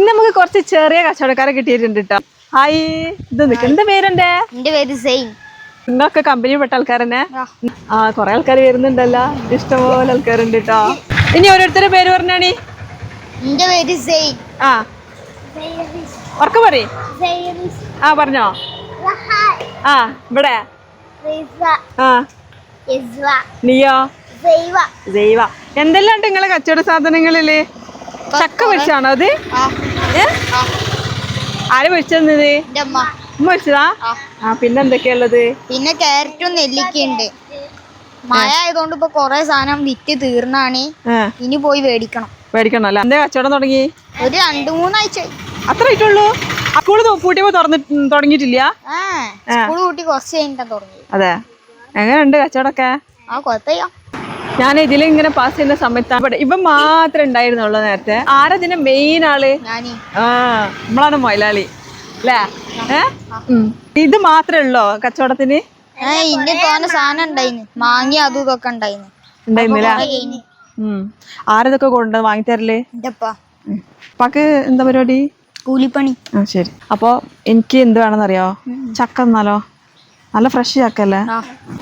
ഇന്ന് നമുക്ക് കുറച്ച് ചെറിയ കച്ചവടക്കാരെ കിട്ടിയിട്ടുണ്ട് കേട്ടോ ഹായ്. ഇത് നിക്ക്. എന്താ പേരെന്റെ എന്റെ പേര് സെയിൻ. ഇന്നൊക്കെ കമ്പനി പെട്ട ആൾക്കാരനെ ആ. കൊറേ ആൾക്കാർ വരുന്നുണ്ടല്ലോ. ഇഷ്ടംപോലെ ആൾക്കാരുണ്ട് കേട്ടോ ഇനി ഓരോരുത്തരെ പേര് പറഞ്ഞാണി? എന്റെ പേര് സെയിൻ. ആ. ഉറക്കം പറയേ. ആ പറഞ്ഞോ. ആ ഇവിടെ. ആ. നീയോ? ദൈവ എന്തെല്ലാം നിങ്ങളെ കച്ചവട സാധനങ്ങളിൽ? ചക്ക വെച്ചാണോ അത്? ആര് വിളിച്ചത് ഉമ്മ വിളിച്ചതാ? ആ. പിന്നെ എന്തൊക്കെയുള്ളത് പിന്നെ ക്യാരറ്റും നെല്ലിക്കയുണ്ട് മഴ ആയതുകൊണ്ട് ഇപ്പൊ കൊറേ സാധനം വിറ്റ് തീർന്നാണ്. ഇനി പോയി മേടിക്കണം മേടിക്കണം അല്ല? എന്തേ കച്ചവടം തുടങ്ങി? ഒരു രണ്ടു മൂന്നാഴ്ച. അത്ര ആയിട്ടുള്ളൂ? സ്കൂൾ പൂട്ടിയപ്പോ തുറന്ന് തുടങ്ങിയിട്ടില്ല? സ്കൂൾ കൂട്ടി കുറച്ച് കഴിഞ്ഞിട്ടാ തുടങ്ങി അതെ. എങ്ങനെയുണ്ട് കച്ചവടമൊക്കെ? ആ കൊഴപ്പില്ല ഞാൻ ഇതിൽ ഇങ്ങനെ പാസ് ചെയ്യുന്ന സമയത്താണ് ഇവിടെ ഇവ മാത്രമേ ഉണ്ടായിരുന്നുള്ളൂ നേരത്തെ. ആരാ ഇതിന്റെ മെയിൻ ആൾ? ആ നമ്മളാണ് മൊയലാളി. അല്ലേ? ഇത് മാത്രമേ ഉള്ളോ കച്ചവടത്തിന്? ഏ ഇന്റെ തോന്നെ സാധനം ഉണ്ടായിന്. മാങ്ങി അതും ഇതൊക്കെ ഉണ്ടായിന്. ഉണ്ടായിരുന്നില്ല. ആരതൊക്കെ കൊണ്ട് വാങ്ങി തരൽ അപ്പാക്ക് എന്താ പരിപാടി? കൂലിപ്പണി. ആ ശരി. അപ്പോ എനിക്ക് എന്ത് വേണമെന്നറിയോ? ചക്ക എന്നാലോ നല്ല ഫ്രഷ് ചക്ക അല്ലേ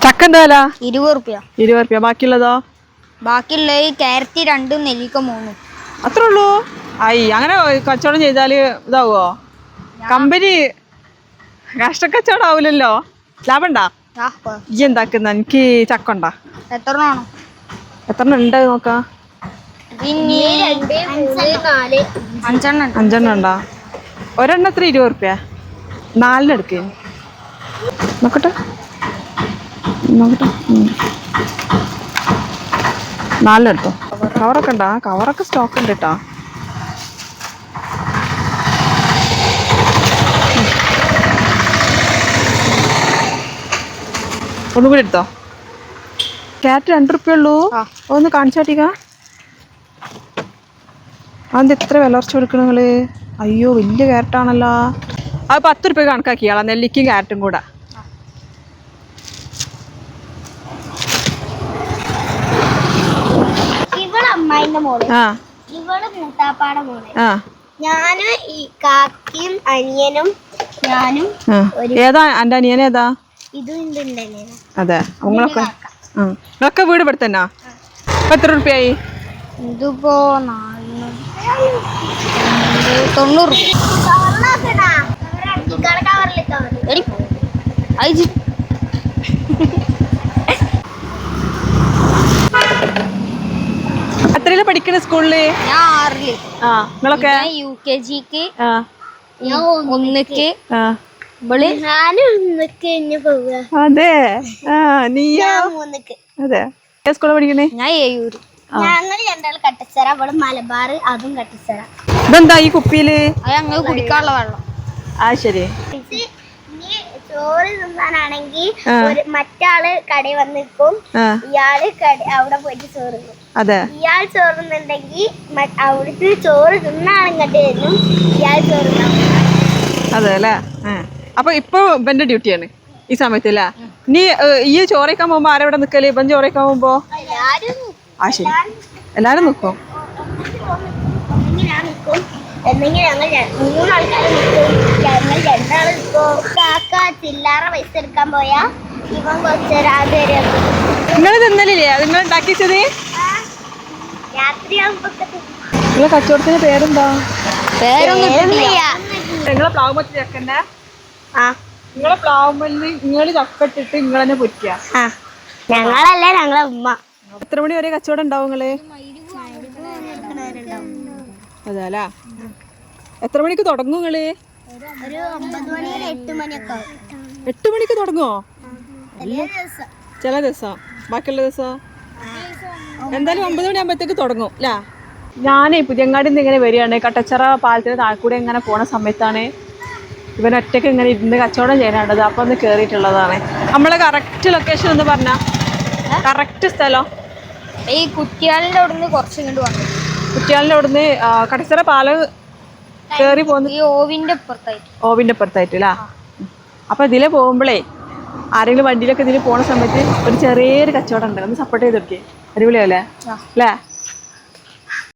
ചക്ക എന്താ വില? ഇരുപത് റുപ്യ. ഇരുപത് റുപ്യ. ബാക്കിയുള്ളതോ? ബാക്കിയുള്ള ഈ ക്യാരറ്റ് രണ്ടും നെല്ലിക്ക മൂന്നും. അത്രേ ഉള്ളൂ? ആയി. അങ്ങനെ കച്ചവടം ചെയ്താൽ ഇതാവോ കമ്പനി കഷ്ടക്കച്ചവടം ആവൂലല്ലോ? ലാഭണ്ടാ? ഈ എന്താക്കുന്ന? എനിക്ക് ചക്ക ഉണ്ടാ എത്ര എത്ര ഉണ്ട് നോക്കാം അഞ്ചെണ്ണം ഉണ്ട് അഞ്ചെണ്ണം ഉണ്ടാ. ഒരെണ്ണം എത്ര ഇരുപത് റുപ്യ. നാലിന് എടുക്കേ. നോക്കട്ടെ. നോക്കട്ടെ. നാലെടുത്തോ കവറൊക്കെ ഉണ്ടാ? കവറൊക്കെ സ്റ്റോക്ക് ഉണ്ട് കേട്ടോ ഒന്നും കൂടി എടുത്തോ? ക്യാറ്റ് രണ്ട് റുപ്യ ഉള്ളൂ. ഒന്ന് കാണിച്ചാട്ടിക്ക അതെന്ത് എത്ര വില കുറച്ച് കൊടുക്കണ നിങ്ങൾ? അയ്യോ വലിയ ക്യാരറ്റാണല്ലോ അത് പത്ത് റുപ്യ കണക്കാക്കിയാളാ നെല്ലിക്കും ക്യാരറ്റും കൂടെ. അമ്മായിന്റെ മോൾ. ആ. ഇവൾ മൂത്താപ്പാടെ മോൾ. ആ. ഞാനും ഈ കാക്കിയും അനിയനും ഞാനും ഏതാ? എന്റെ അനിയൻ ഏതാ? ഇതും അതെ. നിങ്ങളൊക്കെ? നിങ്ങളൊക്കെ വീട് ഇവിടെ തന്നെ? എത്ര റുപ്യായി ഇതിപ്പോ തൊണ്ണൂറ് പഠിക്കണ സ്കൂളിൽ? ഞാൻ ആറിൽ. ആ നിങ്ങളൊക്കെ? ഞാൻ യു കെ ജിക്ക് ഒന്നിക്ക്. പോവുക. അതെ. നീയോ? അതെ. സ്കൂളിൽ പഠിക്കണേ? ഞാൻ ഏയൂര് ഞങ്ങൾ രണ്ടാൾ കട്ടച്ചറ അവൾ മലബാർ അതും കട്ടച്ചറ ഇതെന്താ ഈ കുപ്പിയിൽ? ഞങ്ങൾ കുടിക്കാനുള്ള വെള്ളം. ആ ശരി. ചോറ് തിന്നാനാണെങ്കിൽ മറ്റാൾ കടയിൽ വന്ന് നിൽക്കും ഇയാൾ അവിടെ പോയിട്ട് ചോറ് അതെ. ഇയാൾ ചോറുന്നുണ്ടെങ്കിൽ അവിടുത്തെ ചോറ് തിന്നാണെങ്കിൽ വരും ഇയാൾ ചോറ് അതെ അല്ലേ. അപ്പൊ ഇപ്പൊ ഇവന്റെ ഡ്യൂട്ടിയാണ് ഈ സമയത്ത് അല്ലേ? നീ ഈ ചോറയ്ക്കാൻ പോകുമ്പോ ആരവിടെ നിക്കൽ? ഇവൻ ചോറയ്ക്കാൻ പോകുമ്പോ? എല്ലാരും ആ ശരി. എല്ലാരും നിക്കും. അല്ലെങ്കിൽ ഞങ്ങൾ മൂന്നാൾക്കാർ നിൽക്കും. ഞങ്ങൾ രണ്ടാൾ നിൽക്കും. കാക്ക ചില്ലാറ പൈസ എടുക്കാൻ പോയാ. ഇവൻ കുറച്ചേരം അതുവരെ നിങ്ങൾ തിന്നലില്ലേ? അത് നിങ്ങൾ ഉണ്ടാക്കിച്ചത്? രാത്രിയാകുമ്പോ നിങ്ങളെ കച്ചവടത്തിന്റെ പേരെന്താ. നിങ്ങളെ പ്ലാവുമ്പത്തി ചക്കന്റെ നിങ്ങളെ പ്ലാവുമ്പൽ നിങ്ങൾ ചക്കട്ടിട്ട് നിങ്ങൾ തന്നെ പൊരിക്കുക ഞങ്ങളല്ലേ ഞങ്ങളെ ഉമ്മ. എത്ര മണി വരെ കച്ചവടം ഉണ്ടാവും നിങ്ങൾ? അതെ എത്ര മണിക്ക് തുടങ്ങും നിങ്ങൾ? എട്ട് മണിക്ക് തുടങ്ങുമോ ചില ദിവസം. ബാക്കിയുള്ള ദിവസം? എന്തായാലും ഒമ്പത് മണിയാകുമ്പോഴത്തേക്ക് തുടങ്ങും അല്ലേ ഞാനേ പുതിയങ്ങാടി നിന്ന് ഇങ്ങനെ വരികയാണ്. കട്ടച്ചിറ പാലത്തിന് താഴെക്കൂടെ ഇങ്ങനെ പോണ സമയത്താണ് ഇവൻ ഒറ്റയ്ക്ക് ഇങ്ങനെ ഇരുന്ന് കച്ചവടം ചെയ്യാനുള്ളത്. അപ്പോൾ ഒന്ന് കയറിയിട്ടുള്ളതാണ് നമ്മളെ കറക്റ്റ് ലൊക്കേഷൻ എന്ന് പറഞ്ഞാൽ കറക്റ്റ് സ്ഥലം. ഈ കുറ്റിയാളിന്റെ അവിടെ നിന്ന് കുറച്ച് ഇങ്ങോട്ട് വന്നു. കുട്ടികളുടെ അവിടുന്ന് ആ, കട്ടച്ചിറ പാലം കയറി പോകുന്ന ഈ ഓവിന്റെ അപ്പുറത്തായിട്ട് ഓവിന്റെ അപ്പുറത്തായിട്ട് അല്ലേ അപ്പൊ ഇതിലെ പോകുമ്പോഴേ ആരെങ്കിലും വണ്ടിയിലൊക്കെ ഇതിൽ പോണ സമയത്ത് ഒരു ചെറിയൊരു കച്ചവടം ഉണ്ട്. ഒന്ന് സപ്പോർട്ട് ചെയ്ത് കൊടുക്കേ. അടിപൊളിയല്ലേ അല്ലേ